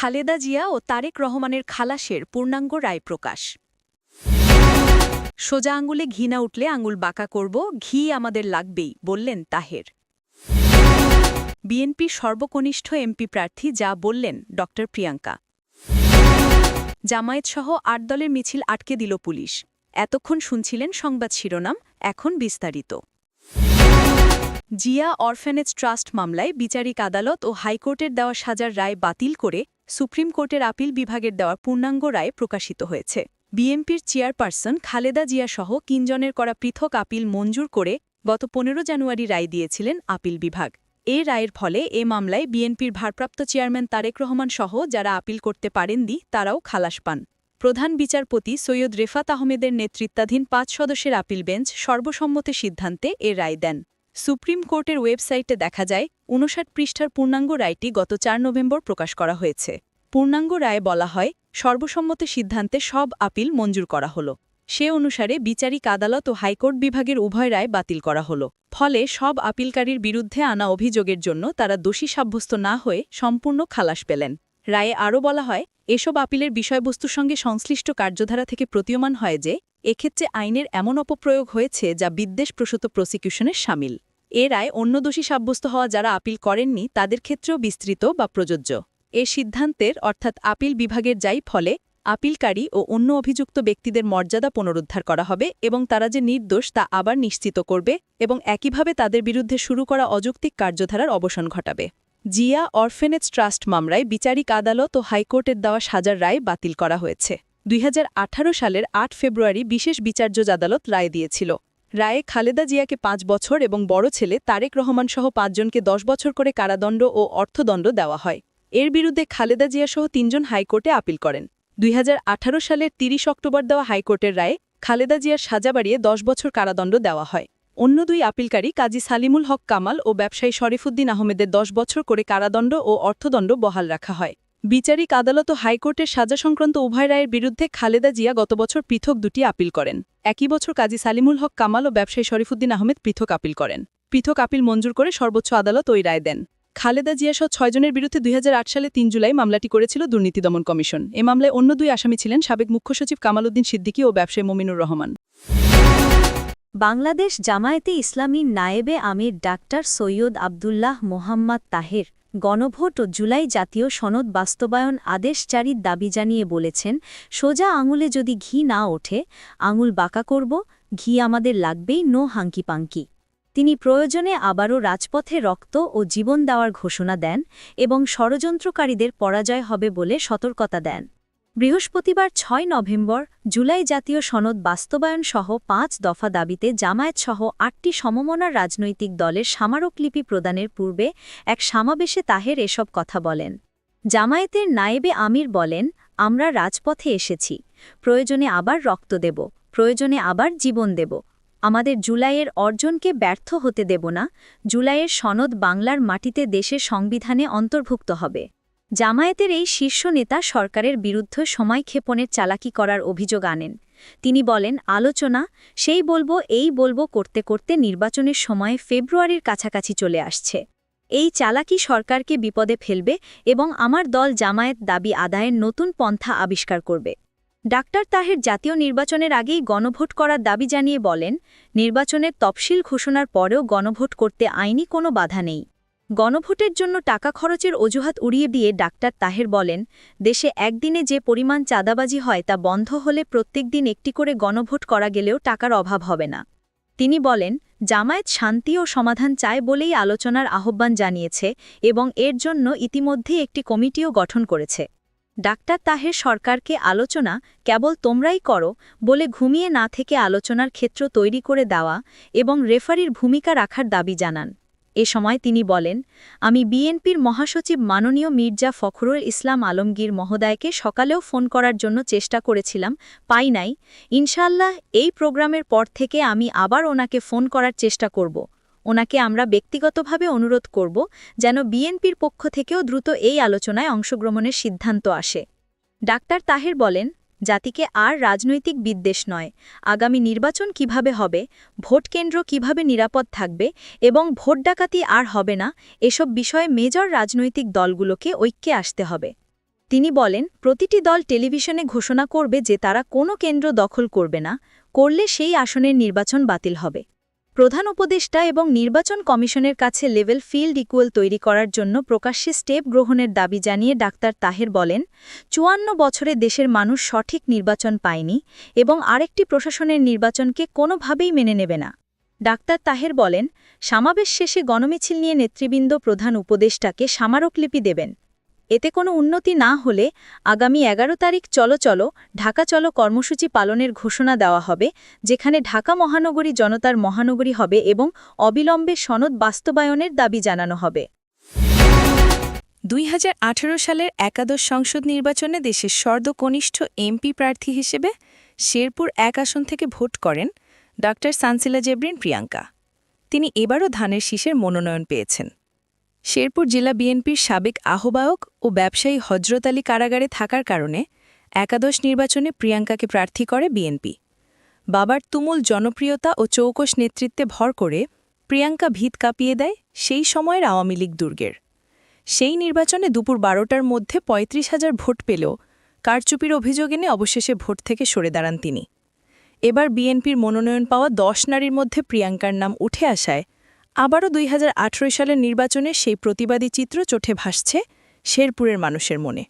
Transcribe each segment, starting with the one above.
খালেদা জিয়া ও তারেক রহমানের খালাসের পূর্ণাঙ্গ রায় প্রকাশ সোজা আঙুলে ঘি না উঠলে আঙুল বাঁকা করব, ঘি আমাদের লাগবেই, বললেন তাহের। বিএনপির সর্বকনিষ্ঠ এমপি প্রার্থী যা বললেন ড. প্রিয়াঙ্কা। জামায়াতসহ আট দলের মিছিল আটকে দিল পুলিশ। এতক্ষণ শুনছিলেন সংবাদ শিরোনাম, এখন বিস্তারিত। জিয়া অরফ্যানেজ ট্রাস্ট মামলায় বিচারিক আদালত ও হাইকোর্টের দেওয়া সাজার রায় বাতিল করে সুপ্রিম কোর্টের আপিল বিভাগের দেওয়া পূর্ণাঙ্গ রায় প্রকাশিত হয়েছে। বিএনপির চেয়ারপারসন খালেদা জিয়াসহ তিনজনের করা পৃথক আপিল মঞ্জুর করে গত পনেরো জানুয়ারি রায় দিয়েছিলেন আপিল বিভাগ। এ রায়ের ফলে এ মামলায় বিএনপির ভারপ্রাপ্ত চেয়ারম্যান তারেক রহমান সহ যারা আপিল করতে পারেননি, তারাও খালাস পান। প্রধান বিচারপতি সৈয়দ রেফাত আহমেদের নেতৃত্বাধীন পাঁচ সদস্যের আপিল বেঞ্চ সর্বসম্মতি সিদ্ধান্তে এ রায় দেন। সুপ্রিম কোর্টের ওয়েবসাইটে দেখা যায়, উনষাট পৃষ্ঠার পূর্ণাঙ্গ রায়টি গত চার নভেম্বর প্রকাশ করা হয়েছে। পূর্ণাঙ্গ রায়ে বলা হয়, সর্বসম্মতি সিদ্ধান্তে সব আপিল মঞ্জুর করা হল। সে অনুসারে বিচারিক আদালত ও হাইকোর্ট বিভাগের উভয় রায় বাতিল করা হল। ফলে সব আপিলকারীর বিরুদ্ধে আনা অভিযোগের জন্য তারা দোষী সাব্যস্ত না হয়ে সম্পূর্ণ খালাস পেলেন। রায়ে আরও বলা হয়, এসব আপিলের বিষয়বস্তুর সঙ্গে সংশ্লিষ্ট কার্যধারা থেকে প্রতীয়মান হয় যে, এক্ষেত্রে আইনের এমন অপপ্রয়োগ হয়েছে যা বিদ্বেষপ্রসূত প্রসিকিউশনের সামিল। এ রায় অন্য দোষী সাব্যস্ত হওয়া যারা আপিল করেননি, তাদের ক্ষেত্রেও বিস্তৃত বা প্রযোজ্য। এ সিদ্ধান্তের, অর্থাৎ আপিল বিভাগের যাই ফলে, আপিলকারী ও অন্য অভিযুক্ত ব্যক্তিদের মর্যাদা পুনরুদ্ধার করা হবে এবং তারা যে নির্দোষ তা আবার নিশ্চিত করবে এবং একইভাবে তাদের বিরুদ্ধে শুরু করা অযৌক্তিক কার্যধারার অবসান ঘটাবে। জিয়া অরফেনেজ ট্রাস্ট মামলায় বিচারিক আদালত ও হাইকোর্টের দেওয়া সাজার রায় বাতিল করা হয়েছে। দুই হাজার আঠারো সালের আট ফেব্রুয়ারি বিশেষ বিচার্য আদালত রায় দিয়েছিল। রায়ে খালেদা জিয়াকে পাঁচ বছর এবং বড় ছেলে তারেক রহমান সহ পাঁচজনকে দশ বছর করে কারাদণ্ড ও অর্থদণ্ড দেওয়া হয়। এর বিরুদ্ধে খালেদা জিয়াসহ তিনজন হাইকোর্টে আপিল করেন। দুই হাজার আঠারো সালের ৩০ অক্টোবর দেওয়া হাইকোর্টের রায়ে খালেদা জিয়ার সাজা বাড়িয়ে দশ বছর কারাদণ্ড দেওয়া হয়। অন্য দুই আপিলকারী কাজী সালিমুল হক কামাল ও ব্যবসায়ী শরীফুদ্দিন আহমেদের দশ বছর করে কারাদণ্ড ও অর্থদণ্ড বহাল রাখা হয়। বিচারিক আদালত ও হাইকোর্টের সাজা সংক্রান্ত উভয় রায়ের বিরুদ্ধে খালেদা জিয়া গত বছর পৃথক দুটি আপিল করেন। একই বছর কাজী সালিমুল হক কামাল ও ব্যবসায়ী শরীফুদ্দিন আহমেদ পৃথক আপিল করেন। পৃথক আপিল মঞ্জুর করে সর্বোচ্চ আদালত ওই রায় দেন। খালেদা জিয়াসহ ছয়জনের বিরুদ্ধে দুই হাজার আট সালে তিন জুলাই মামলাটি করেছিল দুর্নীতি দমন কমিশন। এ মামলায় অন্য দুই আসামি ছিলেন সাবেক মুখ্য সচিব কামাল উদ্দিন সিদ্দিকী ও ব্যবসায়ী মমিনুর রহমান। বাংলাদেশ জামায়াতে ইসলামীর নায়েবে আমির ডাক্তার সৈয়দ আবদুল্লাহ মোহাম্মদ তাহের গণভোট ও জুলাই জাতীয় সনদ বাস্তবায়ন আদেশ জারির দাবি জানিয়ে বলেছেন, সোজা আঙুলে যদি ঘি না ওঠে, আঙুল বাঁকা করব, ঘি আমাদের লাগবেই নো হাঙ্কি পাঙ্কি তিনি প্রয়োজনে আবারও রাজপথে রক্ত ও জীবন দেওয়ার ঘোষণা দেন এবং ষড়যন্ত্রকারীদের পরাজয় হবে বলে সতর্কতা দেন। বৃহস্পতিবার ছয় নভেম্বর, জুলাই জাতীয় সনদ বাস্তবায়ন সহ পাঁচ দফা দাবিতে জামায়াতসহ আটটি সমমনার রাজনৈতিক দলের স্মারকলিপি প্রদানের পূর্বে এক সমাবেশে তাহের এসব কথা বলেন। জামায়াতের নায়েবে আমির বলেন, আমরা রাজপথে এসেছি। প্রয়োজনে আবার রক্ত দেব, প্রয়োজনে আবার জীবন দেব। আমাদের জুলাইয়ের অর্জনকে ব্যর্থ হতে দেব না, জুলাইয়ের সনদ বাংলার মাটিতে দেশের সংবিধানে অন্তর্ভুক্ত হবে। জামায়াতের এই শীর্ষ নেতা সরকারের বিরুদ্ধে সময়ক্ষেপণের চালাকি করার অভিযোগ আনেন। তিনি বলেন, আলোচনা, সেই বলব, এই বলব করতে করতে নির্বাচনের সময় ফেব্রুয়ারির কাছাকাছি চলে আসছে। এই চালাকি সরকারকে বিপদে ফেলবে এবং আমার দল জামায়াত দাবি আদায়ের নতুন পন্থা আবিষ্কার করবে। ডাক্তার তাহের জাতীয় নির্বাচনের আগেই গণভোট করার দাবি জানিয়ে বলেন নির্বাচনের তফসিল ঘোষণার পরেও গণভোট করতে আইনি কোনো বাধা নেই। গণভোটের জন্য টাকা খরচের অজুহাত উড়িয়ে দিয়ে ডাক্তার তাহের বলেন, দেশে একদিনে যে পরিমাণ চাঁদাবাজি হয় তা বন্ধ হলে প্রত্যেক দিন একটি করে গণভোট করা গেলেও টাকার অভাব হবে না। তিনি বলেন, জামায়াত শান্তি ও সমাধান চায় বলেই আলোচনার আহ্বান জানিয়েছে এবং এর জন্য ইতিমধ্যেই একটি কমিটিও গঠন করেছে। ডাক্তার তাহের সরকারকে আলোচনা, কেবল তোমরাই করো বলে ঘুমিয়ে না থেকে আলোচনার ক্ষেত্র তৈরি করে দেওয়া এবং রেফারির ভূমিকা রাখার দাবি জানান। এ সময় তিনি বলেন, আমি বিএনপির মহাসচিব মাননীয় মির্জা ফখরুল ইসলাম আলমগীর মহোদয়কে সকালেও ফোন করার জন্য চেষ্টা করেছিলাম, পাই নাই। ইনশাল্লাহ এই প্রোগ্রামের পর থেকে আমি আবার ওনাকে ফোন করার চেষ্টা করব। ওনাকে আমরা ব্যক্তিগতভাবে অনুরোধ করব যেন বিএনপির পক্ষ থেকেও দ্রুত এই আলোচনায় অংশগ্রহণের সিদ্ধান্ত আসে। ডাক্তার তাহের বলেন, জাতিকে আর রাজনৈতিক বিদ্বেষ নয়, আগামী নির্বাচন কীভাবে হবে, ভোট কেন্দ্র কীভাবে নিরাপদ থাকবে এবং ভোট ডাকাতি আর হবে না, এসব বিষয়ে মেজর রাজনৈতিক দলগুলোকে ঐক্যে আসতে হবে। তিনি বলেন, প্রতিটি দল টেলিভিশনে ঘোষণা করবে যে তারা কোনো কেন্দ্র দখল করবে না, করলে সেই আসনের নির্বাচন বাতিল হবে। প্রধান উপদেষ্টা এবং নির্বাচন কমিশনের কাছে লেভেল ফিল্ড ইকুয়াল তৈরি করার জন্য প্রকাশ্যে স্টেপ গ্রহণের দাবি জানিয়ে ডাক্তার তাহের বলেন, চুয়ান্ন বছরে দেশের মানুষ সঠিক নির্বাচন পায়নি এবং আরেকটি প্রশাসনের নির্বাচনকে কোনোভাবেই মেনে নেবে না। ডাক্তার তাহের বলেন, সমাবেশ শেষে গণমিছিল নিয়ে নেতৃবৃন্দ প্রধান উপদেষ্টাকে স্মারকলিপি দেবেন। এতে কোনো উন্নতি না হলে আগামী এগারো তারিখ চলো চলো ঢাকা চলো কর্মসূচি পালনের ঘোষণা দেওয়া হবে, যেখানে ঢাকা মহানগরী জনতার মহানগরী হবে এবং অবিলম্বে সনদ বাস্তবায়নের দাবি জানানো হবে। দুই হাজার আঠেরো সালের একাদশ সংসদ নির্বাচনে দেশের সর্দকনিষ্ঠ এমপি প্রার্থী হিসেবে শেরপুর এক আসন থেকে ভোট করেন ড সানসিলা জেব্রিন প্রিয়াঙ্কা। তিনি এবারও ধানের শীষের মনোনয়ন পেয়েছেন। শেরপুর জেলা বিএনপির সাবেক আহ্বায়ক ও ব্যবসায়ী হজরত আলী কারাগারে থাকার কারণে একাদশ নির্বাচনে প্রিয়াঙ্কাকে প্রার্থী করে বিএনপি। বাবার তুমুল জনপ্রিয়তা ও চৌকস নেতৃত্বে ভর করে প্রিয়াঙ্কা ভিত কাঁপিয়ে দেয় সেই সময়ের আওয়ামী লীগ দুর্গের। সেই নির্বাচনে দুপুর বারোটার মধ্যে পঁয়ত্রিশ হাজার ভোট পেলেও কারচুপির অভিযোগ এনে অবশেষে ভোট থেকে সরে দাঁড়ান তিনি। এবার বিএনপির মনোনয়ন পাওয়া দশ নারীর মধ্যে প্রিয়াঙ্কার নাম উঠে আসায় আবারও দুই হাজার আঠেরো সালের নির্বাচনে সেই প্রতিবাদী চিত্র চোখে ভাসছে শেরপুরের মানুষের মনে।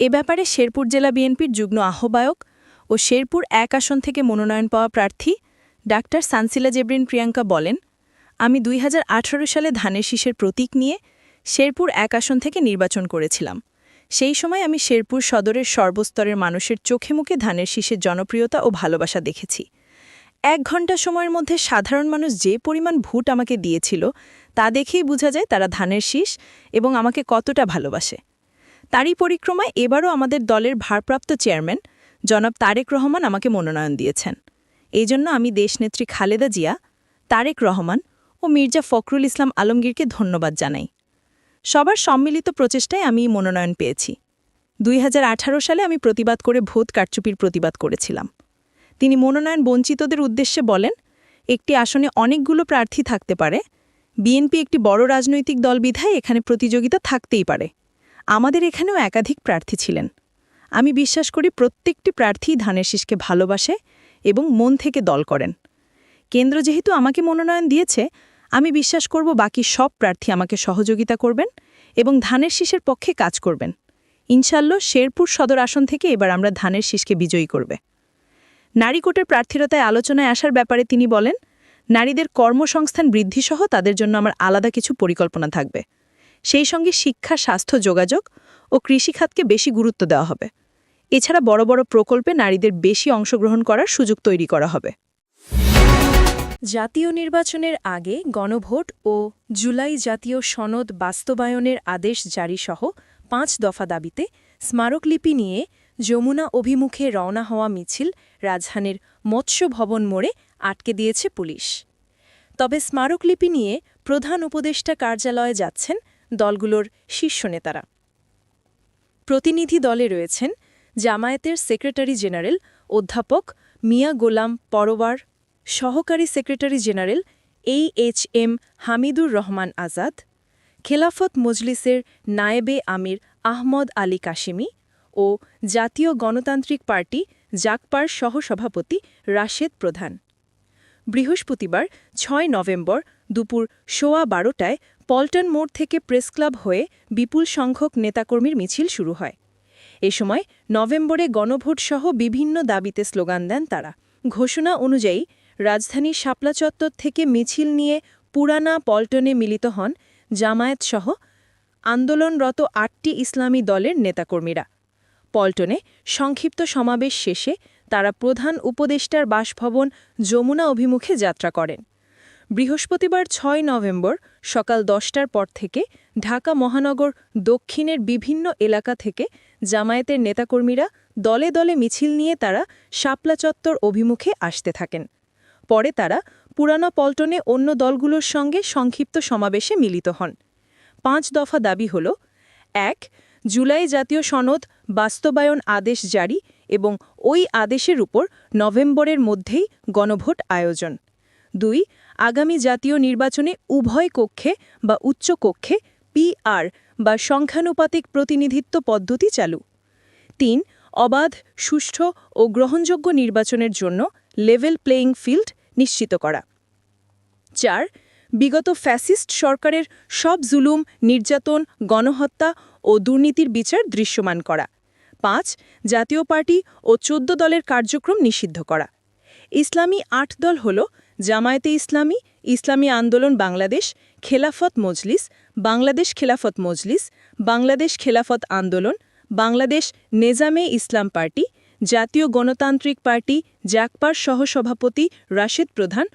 এ ব্যাপারে শেরপুর জেলা বিএনপির যুগ্ম আহ্বায়ক ও শেরপুর এক আসন থেকে মনোনয়ন পাওয়া প্রার্থী ডাক্তার সানসিলা জেব্রিন প্রিয়াঙ্কা বলেন, আমি দুই হাজার আঠেরো সালে ধানের শীষের প্রতীক নিয়ে শেরপুর এক আসন থেকে নির্বাচন করেছিলাম। সেই সময় আমি শেরপুর সদরের সর্বস্তরের মানুষের চোখে মুখে ধানের শীষের জনপ্রিয়তা ও ভালোবাসা দেখেছি। এক ঘণ্টা সময়ের মধ্যে সাধারণ মানুষ যে পরিমাণ ভোট আমাকে দিয়েছিল, তা দেখেই বোঝা যায় তারা ধানের শীষ এবং আমাকে কতটা ভালোবাসে। তারই পরিক্রমায় এবারও আমাদের দলের ভারপ্রাপ্ত চেয়ারম্যান, জনাব তারেক রহমান আমাকে মনোনয়ন দিয়েছেন। এই জন্য আমি দেশনেত্রী খালেদা জিয়া, তারেক রহমান ও মির্জা ফখরুল ইসলাম আলমগীরকে ধন্যবাদ জানাই। সবার সম্মিলিত প্রচেষ্টায় আমি মনোনয়ন পেয়েছি। দুই হাজার আঠারো সালে আমি প্রতিবাদ করে ভোট কারচুপির প্রতিবাদ করেছিলাম। তিনি মনোনয়ন বঞ্চিতদের উদ্দেশ্যে বলেন, একটি আসনে অনেকগুলো প্রার্থী থাকতে পারে। বিএনপি একটি বড় রাজনৈতিক দল বিধায় এখানে প্রতিযোগিতা থাকতেই পারে। আমাদের এখানেও একাধিক প্রার্থী ছিলেন। আমি বিশ্বাস করি প্রত্যেকটি প্রার্থী ধানের শীষকে ভালোবাসে এবং মন থেকে দল করেন। কেন্দ্র যেহেতু আমাকে মনোনয়ন দিয়েছে, আমি বিশ্বাস করব বাকি সব প্রার্থী আমাকে সহযোগিতা করবেন এবং ধানের শীষের পক্ষে কাজ করবেন। ইনশাল্লাহ শেরপুর সদর আসন থেকে এবার আমরা ধানের শীষকে বিজয়ী করবে। নারী কোটের প্রার্থীরতায় আলোচনায় আসার ব্যাপারে তিনি বলেন, নারীদের কর্মসংস্থান বৃদ্ধিসহ তাদের জন্য আমার আলাদা কিছু পরিকল্পনা থাকবে। সেই সঙ্গে শিক্ষা, স্বাস্থ্য, যোগাযোগ ও কৃষিখাতকে বেশি গুরুত্ব দেওয়া হবে। এছাড়া বড় বড় প্রকল্পে নারীদের বেশি অংশগ্রহণ করার সুযোগ তৈরি করা হবে। জাতীয় নির্বাচনের আগে গণভোট ও জুলাই জাতীয় সনদ বাস্তবায়নের আদেশ জারিসহ পাঁচ দফা দাবিতে স্মারকলিপি নিয়ে যমুনা অভিমুখে রওনা হওয়া মিছিল রাজধানীর মৎস্য ভবন মোড়ে আটকে দিয়েছে পুলিশ। তবে স্মারকলিপি নিয়ে প্রধান উপদেষ্টা কার্যালয়ে যাচ্ছেন দলগুলোর শীর্ষ নেতারা। প্রতিনিধি দলে রয়েছেন জামায়াতের সেক্রেটারি জেনারেল অধ্যাপক মিয়া গোলাম পরোয়ার, সহকারী secretary general A H M Hamidur Rahman Azad, Khelafat মজলিসের নায়েবে আমির আহমদ আলী কাশিমি ও জাতীয় গণতান্ত্রিক পার্টি জাকপার সহসভাপতি রাশেদ প্রধান। বৃহস্পতিবার, ছয় নভেম্বর, দুপুর সোয়া বারোটায় পল্টন মোড় থেকে প্রেসক্লাব হয়ে বিপুল সংখ্যক নেতাকর্মীর মিছিল শুরু হয়। এ সময় নভেম্বরে গণভোট সহ বিভিন্ন দাবিতে স্লোগান দেন তারা। ঘোষণা অনুযায়ী রাজধানীর শাপলা চত্বর থেকে মিছিল নিয়ে পুরানা পল্টনে মিলিত হন জামায়াতসহ আন্দোলনরত আটটি ইসলামী দলের নেতাকর্মীরা। পল্টনে সংক্ষিপ্ত সমাবেশ শেষে তারা প্রধান উপদেষ্টার বাসভবন যমুনা অভিমুখে যাত্রা করেন। বৃহস্পতিবার ছয় নভেম্বর সকাল দশটার পর থেকে ঢাকা মহানগর দক্ষিণের বিভিন্ন এলাকা থেকে জামায়াতের নেতাকর্মীরা দলে দলে মিছিল নিয়ে তারা শাপলা চত্বর অভিমুখে আসতে থাকেন। পরে তারা পুরানো পল্টনে অন্য দলগুলোর সঙ্গে সংক্ষিপ্ত সমাবেশে মিলিত হন। পাঁচ দফা দাবি হল, এক, জুলাই জাতীয় সনদ বাস্তবায়ন আদেশ জারি এবং ওই আদেশের উপর নভেম্বরের মধ্যেই গণভোট আয়োজন। দুই, আগামী জাতীয় নির্বাচনে উভয় কক্ষে বা উচ্চ কক্ষে পিআর বা সংখ্যানুপাতিক প্রতিনিধিত্ব পদ্ধতি চালু। তিন, অবাধ, সুষ্ঠু ও গ্রহণযোগ্য নির্বাচনের জন্য লেভেল প্লেয়িং ফিল্ড নিশ্চিত করা। চার, বিগত ফ্যাসিস্ট সরকারের সব জুলুম, নির্যাতন, গণহত্যা ও দুর্নীতির বিচার দৃশ্যমান করা। পাঁচ, জাতীয় পার্টি ও চোদ্দ দলের কার্যক্রম নিষিদ্ধ করা। ইসলামী আট দল হল জামায়াতে ইসলামী ইসলামী আন্দোলন বাংলাদেশ, খেলাফত মজলিস, বাংলাদেশ খেলাফত মজলিস, বাংলাদেশ খেলাফত আন্দোলন, বাংলাদেশ নেজামে ইসলাম পার্টি, জাতীয় গণতান্ত্রিক পার্টি, জাকপার সহসভাপতি রাশেদ প্রধান